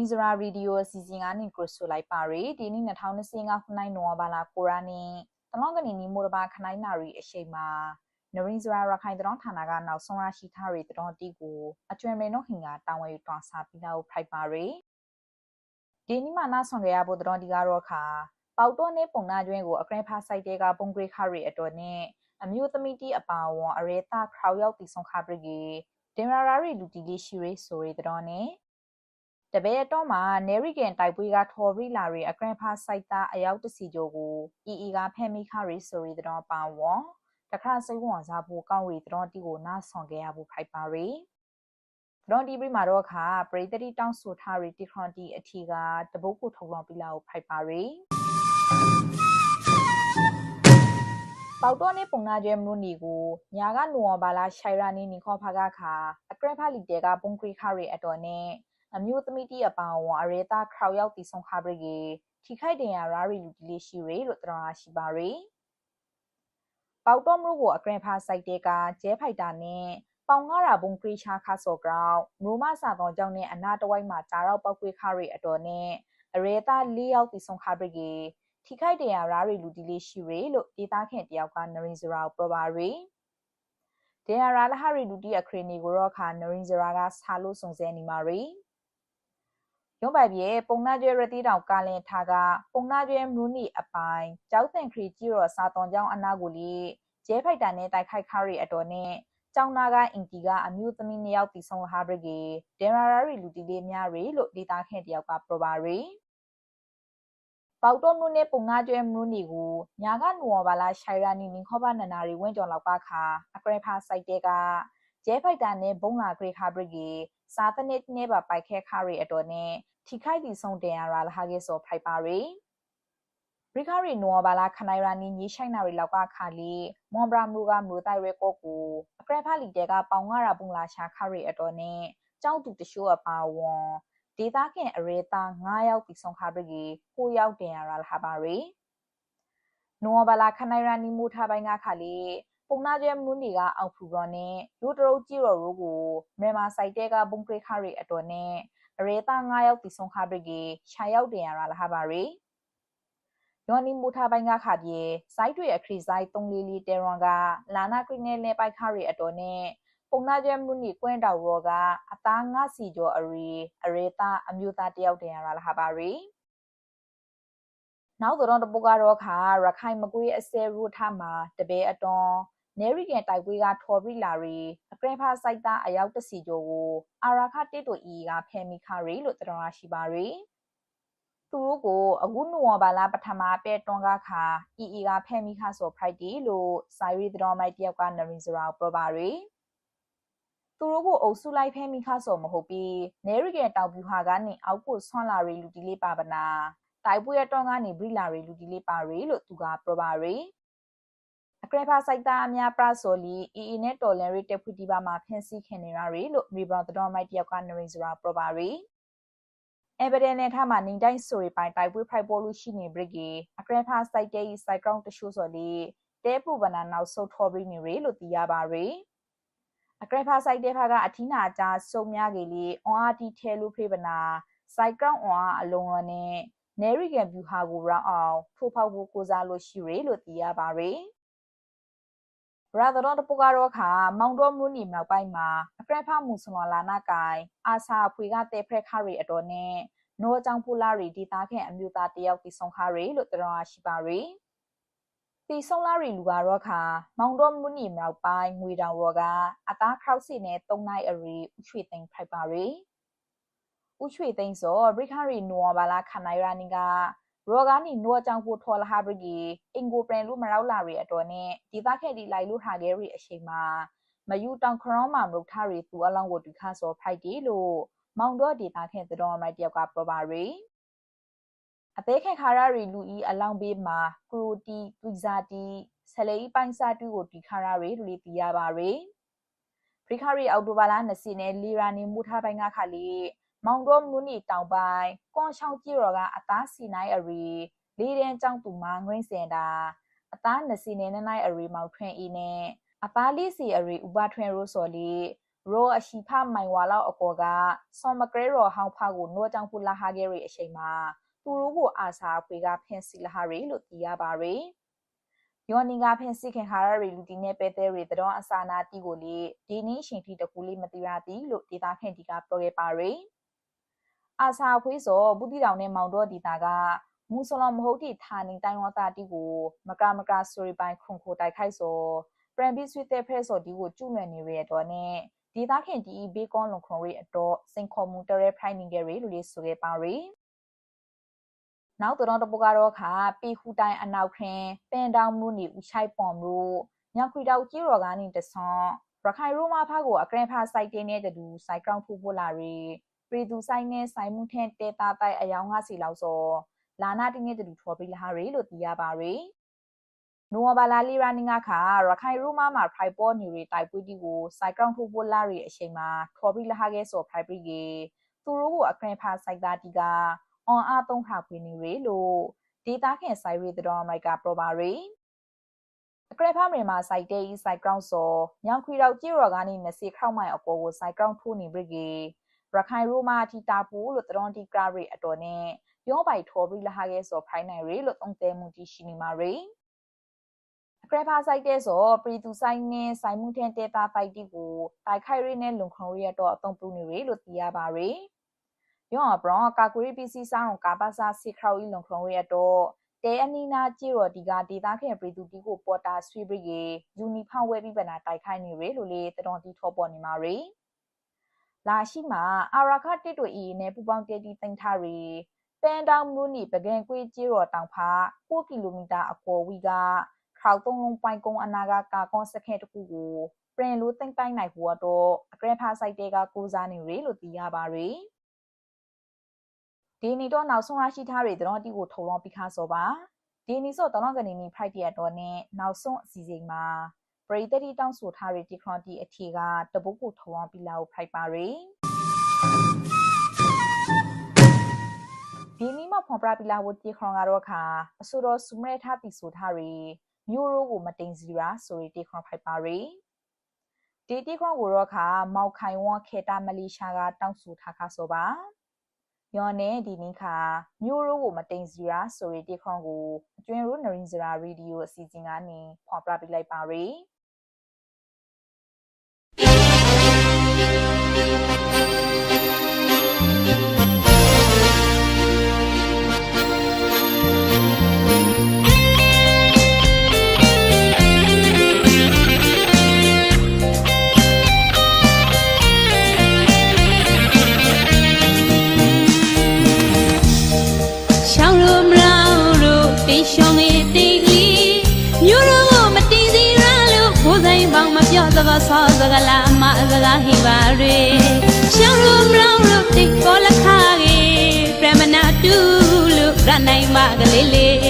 ရင်စရာရေဒီယိုအစီအစဉ်ကနေကရဆိုလိုက်ပါရီဒီနေ့2025ခုနှစ်နိုဝင်ဘာလ9ရက်နေ့တလောကနေနီမိုတဘာခနိုင်နာရီအရှိန်မှာနရင်စရာရခိုင်တရောဌာနကနောက်ဆုံးရရှိထားရီတရောတီကိုအကျွမ်းမေနောဟင်ကတာဝန်ယူတွန်စားပြီးတော့ဖိုက်ပါရီဒီနေ့မှနာဆောင်ကြရဖို့တရောတီကတော့ခါပေါတော့နေပုံနာကျွင်းကိုအကရင်ဖာစိုက်တဲကပုံဂရိခရီအတော်နဲ့အမျိုးသမီးတီအပါဝန်အရေတာခရောက်ရောက်တီဆုံခါပရိကေတင်ရာရာရီလူတီလေးရှိရေးဆိုရီတတော်နဲ့ တပည့်တော့မှာနေရီကန်တိုက်ပွဲကထော်ရီလာရီအကရန်ဖာစိုက်တာအယောက်တစီကြိုကိုအီအီကဖဲမိခရီဆိုရီတော့ပါဝေါ်တခါစိတ်ဝင်စားဖို့ကောင်းရီတော့တီကိုနားဆောင်ခဲ့ရဖို့ဖိုက်ပါရီတော့ဒီပြီးမှာတော့ခါပရိသတိတောင်းဆိုထားရီတီခွန်တီအထီကတပုတ်ကိုထုတ်လောင်ပြီးလာကိုဖိုက်ပါရီပေါတော့နေပုံနာကျဲမလို့နေကိုညာကနိုဝဘာလာရှိုင်ရာနေနီခေါ်ဖာကခါအကရဖာလီတဲကပုံခရီခရီအတော်နဲ့ အမျိုးသမီးတီအပါအဝင်အရေသားခရောက်ရောက်တည်ဆုံခါပရိကေထိခိုက်တင်ရရာရီလူတီလေးရှိရလို့တရဟာရှိပါရီပေါတော့မလို့ကိုအကရင်ဖာစိုက်တဲ့ကကျဲဖိုက်တာနဲ့ပေါင်ငါရာဘုံခရီချာခါဆော့ဂရောင်းမူမဆာတော်ကြောင့်နဲ့အနာတဝိုက်မှာဂျာရောက်ပောက်ကွေးခရီအတော်နဲ့အရေသား၄ယောက်တည်ဆုံခါပရိကေထိခိုက်တင်ရရာရီလူတီလေးရှိရလို့ဒေတာခင်တယောက်ကနရင်စရာကိုပြောပါရီဒေရရာလဟရီလူတီအခရီနီကိုတော့ခါနရင်စရာကဆာလို့စုံစဲနေမှာရီ ရုံးပိုက်ပြေပုံနာကျွဲရတိတောင်ကာလင်ထားကပုံနာကျွဲမူနီအပိုင်ကျောက်တန်ခရီကြီးရောစာသွန်ကျောင်းအနာကိုလီကျဲဖိုက်တာနဲ့တိုက်ခိုက်ခရီအတော်နဲ့ကျောင်းနာကအင်တီကအမျိုးသမီးနှစ်ယောက်တီဆုံးဟာဘရဂေဒင်ရာရာရီလူတီလေးများရီလို့ဒေတာခင်တယောက်ကပြောပါရီပေါတော့မလို့နဲ့ပုံနာကျွဲမလို့နေကိုညာကနူဝဘာလာရှိုင်ရာနီနင်ခောပါနနာရီဝင်းကြော်လောက်ကခါအကရဖာစိုက်တဲ့က ကျဲဖိုက်တာနဲ့ဘုံလာဂရိခါဘရဂေစာသနစ်နဲ့ပါပိုက်ခဲခါရီအတော်နဲ့ထိခိုက်တီဆုံးတင်ရရာလဟာကေဆိုဖိုက်ပါရီရိခါရီနိုဘာလာခနိုင်ရာနီညိရှိုင်နာရီလောက်ကခါလီမွန်ဘရာမူကမူတိုင်ရဲကောကိုအကရဖာလီတဲကပေါင်ငါရာပုံလာရှာခရီအတော်နဲ့ကြောက်သူတရှိုးအပါဝန်ဒေတာခင်အရေသား9ယောက်တီဆုံးခါပြီ9ယောက်တင်ရရာလဟာပါရီနိုဘာလာခနိုင်ရာနီမူထားပိုင်းကခါလီ ပုံနာကျဲမွန်းဒီကအောက်ဖူရောနဲ့ရိုးတရုတ်ကြည့်ရော်ရိုးကိုမြန်မာစိုက်တဲကဘုံခရခရီအတော်နဲ့အရေသား9ယောက်တီဆုံးခါပရိရှာရောက်တင်ရတာလဟပါရီယောနီမူထားပိုင်းကခါပြေစိုက်တွေအခရီဆိုင်3လီလီတဲရွန်ကလာနာကရင်းနဲ့ပိုက်ခရီအတော်နဲ့ပုံနာကျဲမွနီကွင်းတောက်ရောကအသားငါစီကျော်အရီအရေသားအမျိုးသားတယောက်တင်ရတာလဟပါရီနောက်တော့တပုတ်ကတော့ခါရခိုင်မကွေးအစဲရူထမှာတပဲအတွ န်နေရီကန်တိုက်ပွဲကထော်ဘရီလာရီအကရဖာစိုက်တာအယောက်တစီကျော်ကိုအာရာခတစ်တိုအီကဖဲမိခရီလို့တတော်ရရှိပါရီသူတို့ကိုအခုနိုဝဘာလပထမပဲတွန်ကခါအီအီကဖဲမိခဆိုဖရိုက်တီလို့ဆိုင်ရီတတော်မိုက်တယောက်ကနရင်စရာပြောပါရီသူတို့ကိုအုပ်စုလိုက်ဖဲမိခဆိုမဟုတ်ပြီးနေရီကန်တောက်ပြူဟာကနေအောက်ကိုဆွမ်းလာရီလူတီလေးပါပနာတိုက်ပွဲတွန်ကနေဘရီလာရီလူတီလေးပါရီလို့သူကပြောပါရီ အကရဖာစိုက်တာအများပရဆိုလီအီအီနဲ့တော်လန်ရီတက်ဖူတီပါမှာဖန်စီခင်နေရရီလို့ရီဘရောင်တတော်မိုက်တယောက်ကနရင်စရာပရပါရီအဗဒန်နဲ့ထားမှာနေတိုင်းဆိုရီပိုင်တိုက်ပွဲဖိုက်ပေါ်လို့ရှိနေဘရစ်ကြီးအကရဖာစိုက်တဲ့စိုက်ကောင်တရှိုးဆိုလီတဲပူဗနာနောက်ဆုတ်ထော်ပြီးနေရီလို့သိရပါရီအကရဖာစိုက်တဲ့ဖာကအထီးနာကြားစုံများကြီးလီအွန်အားတီထဲလို့ဖေးပနာစိုက်ကောင်အွန်အားအလုံးဝနဲ့နေရီကန်ဗျူဟာကိုရောအောင်ထိုးဖောက်ဖို့ကိုစားလို့ရှိရီလို့သိရပါရီ ရာဒရောတပကတော့ခါမောင်တော်မူနီမြောက်ပိုင်းမှာအကရဖမှုစလွန်လာနာကိုင်အာစာဖွေကတဲဖရက်ခရီအတော်နဲ့နိုအကြောင်းဖူလာရီဒီတာခင်အမျိုးသားတယောက်တီဆုံခရီလို့တတော်ရှိပါရီတီဆုံလာရီလူကတော့ခါမောင်တော်မူနီမြောက်ပိုင်းငွေတောင်ရောကအသားခောက်စီနဲ့၃နိုင်အရီဥချွေသိမ့်ဖိုက်ပါရီဥချွေသိမ့်စောဘရိခရီနိုဘာလာခနိုင်ရာနီက ရောဂါနီနောကြောင့်ကိုထော်လာဟာဘရီအင်ကိုပရင်လူမရောက်လာရီအတော်နဲ့ဒီသားခဲ့ဒီလိုက်လို့ဟာခဲ့ရီအချိန်မှာမယူတောင်ခရောမှာမလုထားရီသူအလောင်းကိုဒီခါစောဖိုက်တီလို့မောင်တော့ဒေတာခဲ့တဲ့တော်မိုက်တယောက်ကပြောပါရီအသေးခင်ခါရရီလူဤအလောင်းဘေးမှာကရိုတီတွီဇာတီဆလေဤပိုင်းစာတူကိုဒီခါရရီလူလေးပြရပါရီဖရိခရီအော်တိုဘာလာ20နဲ့လီရာနီမူထားပိုင်းကခါလီ မောင်တော်မူနီတောင်ပိုင်းကွန်ချောင်းကြီးရောကအသားစီနိုင်အရီလေးတန်းကြောင့်သူမငွင်းစင်တာအသားနစီနေနိုင်အရီမောက်ထွန်းဤနဲ့အသားလေးစီအရီဥပထွန်းရိုးစော်လီရောအရှိဖမိုင်ဝါလောက်အကောကစောမကရဲရောဟောင်းဖာကိုနောကြောင့်ဖူလာဟာခဲ့ရီအချိန်မှာသူတို့ကိုအာစာအဖွေကဖင်စီလာဟာရီလို့သိရပါရီယောနီကဖင်စီခင်ဟာရီလူတီနဲ့ပဲတဲ့ရီတတော်အစာနာတီကိုလေဒီနည်းရှင်တီတကူလေးမတိရသည်လို့ဒေတာခင်တီကပြောခဲ့ပါရီ အာစာအဖွေစောဘူးတီတောင်နဲ့မောင်တော့ဒီတာကမူဆလမဟုတ်တီဌာနေတိုင်းဝတာတီကိုမကမကဆိုရီပိုင်းခုန်ခိုတိုက်ခိုက်စောပရန်ဘီဆွေတဲ့ဖဲစောဒီကိုကျူမဲ့နေရတော့နဲ့ဒေသခင်ဒီဘေကွန်လုံခွန်ရီအတော့စင်ခေါ်မှုတရဲဖိုင်နင်ဂရီလူလေးဆိုခဲ့ပါရီနောက်တော့တပကတော့ခါပီဟူတိုင်အနောက်ခင်းပင်တောင်မှုနေဦးချိုက်ပွန်မှုညခွေတောက်ကြီးရော်ကနေတဆွန်ရခိုင်ရိုမာဖားကိုအကရင်ဖာစိုက်တင်းတဲ့တူစိုက်ကောင်းဖူဖို့လာရီ ပရီသူဆိုင်နဲ့ဆိုင်မှုထင်းတေတာတိုက်အယောင်ငါစီလောက်စောလာနာတင်းတဲ့တူထော်ပြီးလာရီလို့သိရပါရီနိုဝဘာလာလီရာနီငါခါရခိုင်ရူမာမှာဖိုင်ပေါ်နီရီတိုက်ပွေးတီကိုစိုက်ကရောင်ထိုးပိုလာရီအချိန်မှာထော်ပြီးလဟာခဲ့ဆိုဖိုင်ပရီကေသူတို့ကိုအခရင်ဖာစိုက်သားတီကအွန်အားသုံးခါပွေးနီရီလို့ဒေတာခင်ဆိုင်ရီတတော်အမိုက်ကပရိုပါရီအကရဖာမြေမှာစိုက်တဲ့ဤစိုက်ကရောင်စောညောင်ခွေတော့ကြည့်ရော်ကနေ20ခေါက်မိုင်အပေါ်ကိုစိုက်ကရောင်ထိုးနေပြီကေ ရခိုင်ရူမာတီတာပူလို့တတော်တီကရီအတော်နဲ့ရောပိုက်ထော်ပြီးလဟာခဲ့ဆိုဖိုင်နိုင်ရီလို့သုံးတဲမှုတီရှိနေမှာရီကရဖာဆိုင်တဲ့ဆိုပရီတူဆိုင်နဲ့ဆိုင်မှုထင်တဲ့တာဖိုက်တီကိုတိုက်ခိုက်ရင်းနဲ့လုံခုံရရတော့အသုံးပြုနေရလို့သိရပါရယ်။ယောဘရောကာကူရီပီစီဆောင်ကာပါစာစီခရောဤလုံခုံရရတော့တဲအနီနာကြည့်တော့ဒီကဒေတာခင်ပရီတူတီကိုပေါ်တာဆွေးပြီးကေယူနီဖောင်းဝဲပြီးပနာတိုက်ခိုက်နေရလို့လေတတော်တီထောပေါ်နေမှာရယ်။ လာရှိမှာအာရာခတစ်တို့ဤနဲ့ပူပေါင်းတဲတီတင်ထားရီပန်တောင်မူနီပကံကွေးကျေးတော်တောင်ဖာ6ကီလိုမီတာအကွာဝီကခေါသုံးလုံးပိုင်ကုန်းအနာကကာကွန်စခဲတခုကိုပရင်လိုသိမ့်ပိုင်နိုင်ဖို့တော့အကရဖာဆိုင်တဲကကိုစားနေရလို့သိရပါရယ်ဒီနီတော့နောက်ဆုံးရရှိထားတဲ့တော့တီကိုထုံလောပြီးခါစောပါဒီနီဆိုတော့ကနေနီဖိုက်တရတော့နဲ့နောက်ဆုံးအစီအစဉ်မှာ ပရိသတ်တီတောင်းဆိုထားတဲ့ဒီခရွန်တီအထီကတပုတ်ကိုထုံလောပြီးလာကိုဖိုက်ပါရယ်ဒီနီမဖွန်ပရာပီလာဝတီခရွန်ကတော့ခါအဆိုတော်စုမဲထားတီဆိုထားရီမျိုးရိုးကိုမတိန်စီရာဆိုရီတေခွန်ဖိုက်ပါရီဒီတေခွန်ကိုတော့ခါမောက်ခိုင်ဝွန်ခေတာမလေးရှားကတောင်းဆိုထားခါဆိုပါယောနဲ့ဒီနေ့ခါမျိုးရိုးကိုမတိန်စီရာဆိုရီတေခွန်ကိုအကျွင်းရိုးနရင်စရာရေဒီယိုအစီအစဉ်ကနေဖွာပြပြလိုက်ပါရီ ကားဆောစကားလာမစကားဟိပါရေရှောင်းလို့မလောင်းလို့တိတ်ကောလခါကြီးပြမနာတူလို့ရနိုင်မကလေးလေးလူ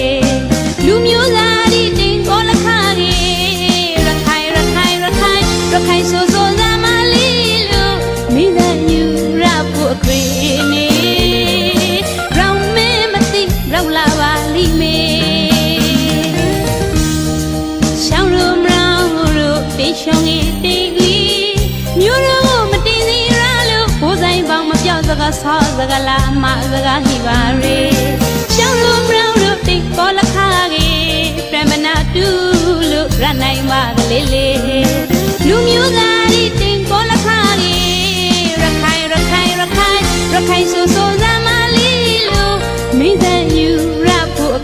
စကားဆောစကားလာမစကားဟိပါရေရှောင်းလို့မလောင်းလို့တိတ်ကောလခါကြီးပြမနာတူလို့ရနိုင်မကလေးလေးလူမျိုးသားဒီတင်ကောလခါကြီးရခိုင်ရခိုင်ရခိုင်ရခိုင်ဆိုဆိုဇမလေးလို့မိသက်ယူရဖို့အ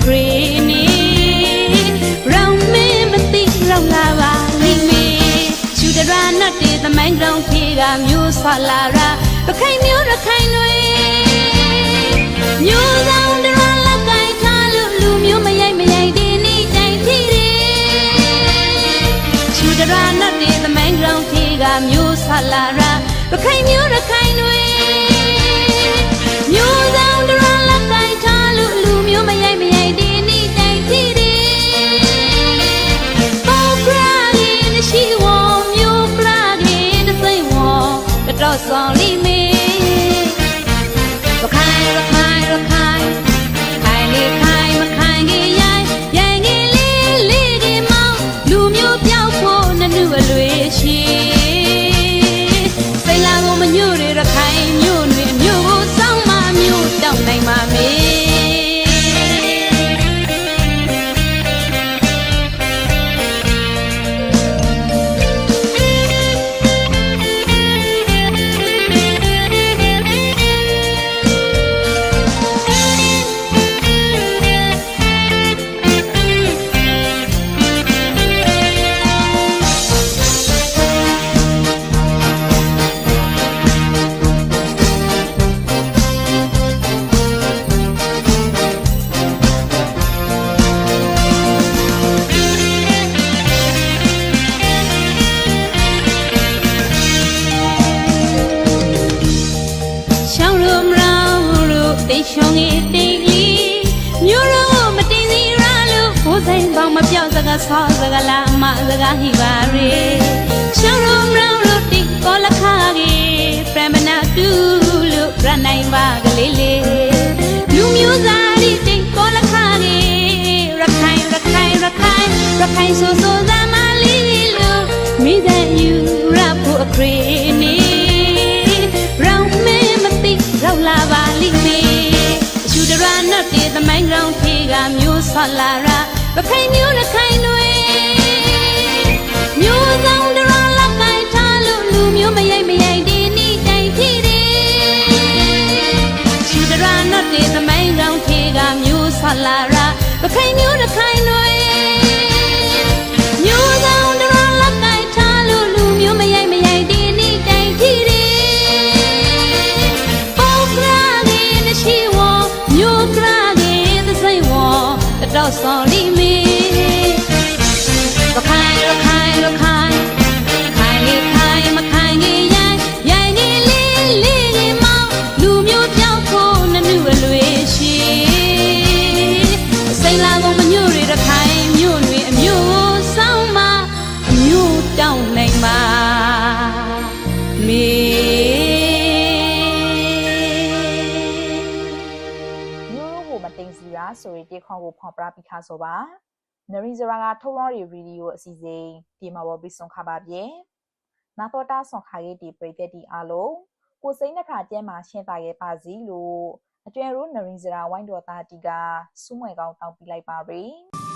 မိုင်းကြောင်ခေကမျိုးဆွာလာရာရခိုင်မျိုးရခိုင်တွေမျိုးဆောင်တရာလက်ကိုင်ထားလို့လူမျိုးမရိုက်မရိုက်ဒီနေ့တိုင်ထီတယ်ချူတရာနတ်တေသမိုင်းကြောင်ခေကမျိုးဆွာလာရာရခိုင်မျိုးရခိုင်တွေ ရှုံးကြီးတိတ်လီမြို့တော်ကိုမတင်စီရလို့ဘိုးဆိုင်ပေါင်းမပြောက်စကားဆောစကားလာမစကားဟိပါရေရှောင်းရုံရောင်လို့တိတ်ကောလခါကြီးပရမနာတူလို့ရနိုင်ပါကလေးလေးလူမျိုးသားဒီတိတ်ကောလခါကြီးရခိုင်ရခိုင်ရခိုင်ရခိုင်ဆိုဆိုသမားလေးလို့မိသက်ယူရဖို့အခရေနေ ရှူတရနတ်တေသမိုင်းကြောင်ထေကမျိုးဆွလာရာပခိုင်မျိုးတစ်ခိုင်တွေမျိုးဆောင်တရလောက်ကိုင်ထားလို့လူမျိုးမရိုက်မရိုက်ဒီနေ့တိုင်ဖြစ်တယ်ရှူတရနတ်တေသမိုင်းကြောင်ထေကမျိုးဆွလာရာပခိုင်မျိုးတစ်ခိုင်တွေ တ ဆိုရီတေခွန်ကိုဖော်ပြပြီးခါဆိုပါနရီဇရာကထုတ်လောရီဗီဒီယိုအစီအစဉ်ဒီမှာပေါ်ပြီးဆုံးခါပါပြေနာတော်တာဆွန်ခါရေးဒီပရိသတ်ဒီအားလုံးကိုစိမ့်နှခါကျဲမှာရှင်းတာခဲ့ပါစီလို့အကျွဲရိုးနရီဇရာဝိုင်းတော်သားတီကစူးမွေကောင်းတောင်းပြလိုက်ပါရယ်